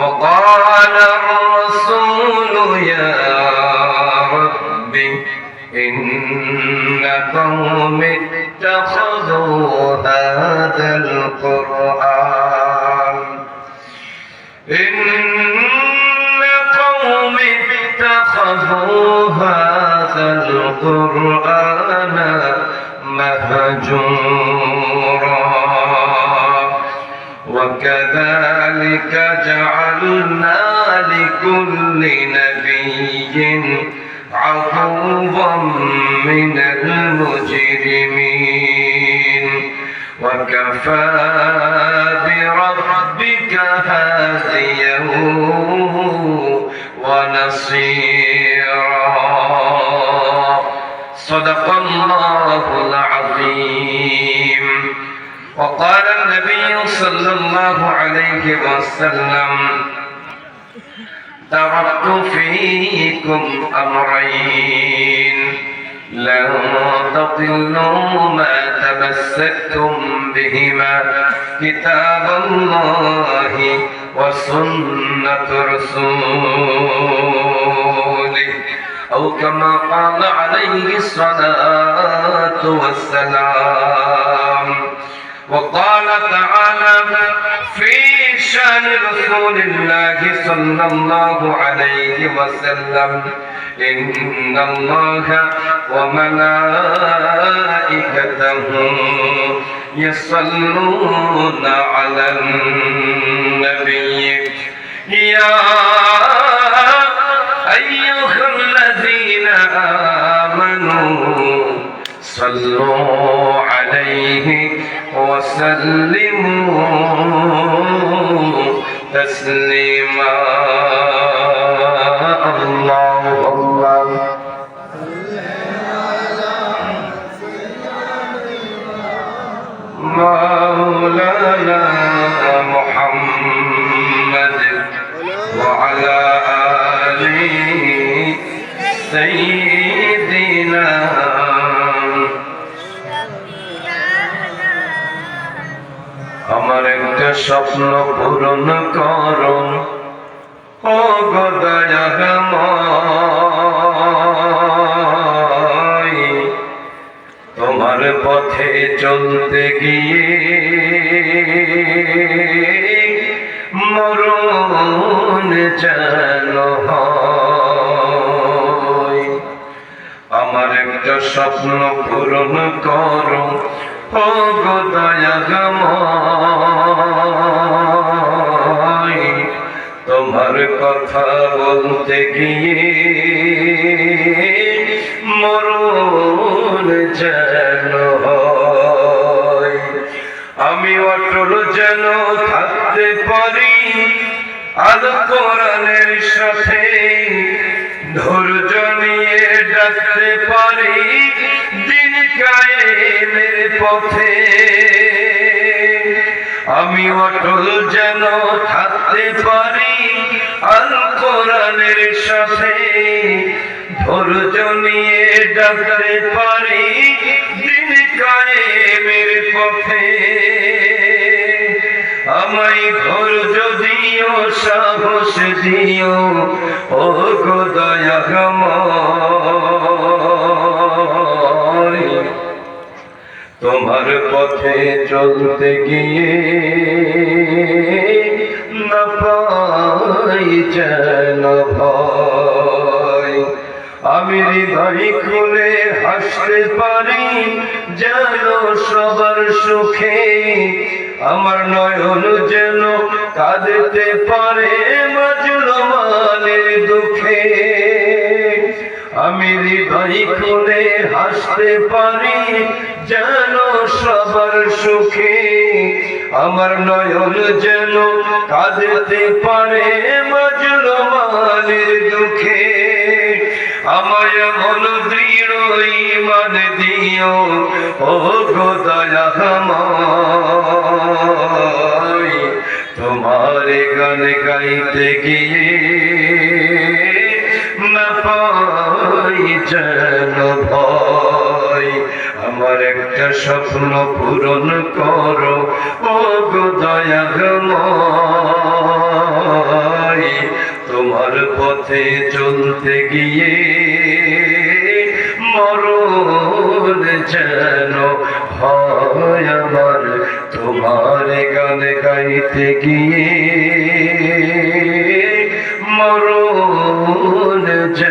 وقال الرسول يا رب إن قوم اتخذوا هذا القرآن إن قوم اتخذوا هذا القرآن مهجورا وكذلك جعلنا لكل نبي عقوبا من المجرمين. وكفى بربك هاديا ونصيرا. صدق الله العظيم. وقال النبي صلى الله عليه وسلم تركت فيكم أمرين. لن تضلوا ما تمسكتم بهما كتاب الله وسنة رسوله. أو كما قال عليه الصلاة والسلام وقال تعالى في شأن رسول الله صلى الله عليه وسلم إن الله وملائكته يصلون على النبي. يا أيها الذين آمنوا صلوا عليه وسلموا تسليما. الله. الله مولانا محمد وعلى آله سيدنا আমার একটা স্বপ্ন পূরণ করো ও তোমার পথে চলতে গিয়ে মরণ যেন আমার একটা স্বপ্ন পূরণ করো ও গদয়াগময় কথা বলতে গিয়ে মরণ যেন আমি অটল যেন থাকতে পারি আল কোরআনের সাথে ধৈর্য নিয়ে ডাকতে পারি, দিন কায়েমের পথে। আমি অটল যেন থাকতে পারি আল কোরআনের সাথে ধৈর্য নিয়ে ডাকতে পারি দিন কায়েমের পথে। আমায় ধৈর্য দিও, সাহস দিও ও গো তোমার পথে চলতে গিয়ে যেন আমি হৃদয় খুলে হাসতে পারি, যেন সবার সুখে আমার নয়ন যেন কাঁদতে পারে মাজলমানের দুঃখে। আমি হৃদয় খুলে হাসতে পারি, যেন সবার সুখে আমার নয়ন যেন কাঁদতে পারে মাজলমানের দুঃখে। আমায় মন দৃঢ় ইমান দিও, ও গো দয়াময় তোমার গান গাইতে গিয়ে না পাই যেন ভয়। আমার একটা স্বপ্ন পূরণ করো ও গো দয়াগময় পথে চলতে গিয়ে মরণ যেন হয় আমার। তোমার গান গাইতে গিয়ে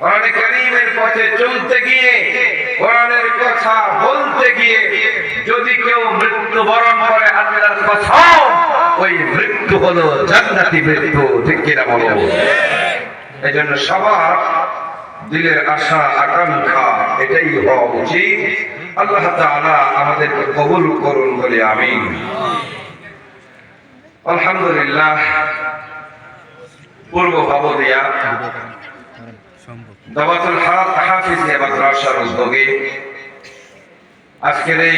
কোরআনে কারিমের পথে চলতে গিয়ে, কোরআনের কথা বলতে গিয়ে, যদি কেউ মৃত্যুবরণ করে আল্লাহর কসম ওই মৃত্যু হলো জান্নাতি মৃত্যু। ঠিক কিনা বলো? এই সবার দিলের আশা, আকাঙ্ক্ষা এটাই হওয়া উচিত। আল্লাহ তাআলা আমাদেরকে কবুল করুন বলে আমি আলহামদুলিল্লাহ, পূর্ব ভাবদিয়া দাওয়াতুল হাফিজ মাদ্রাসার উদ্যোগে আজকের এই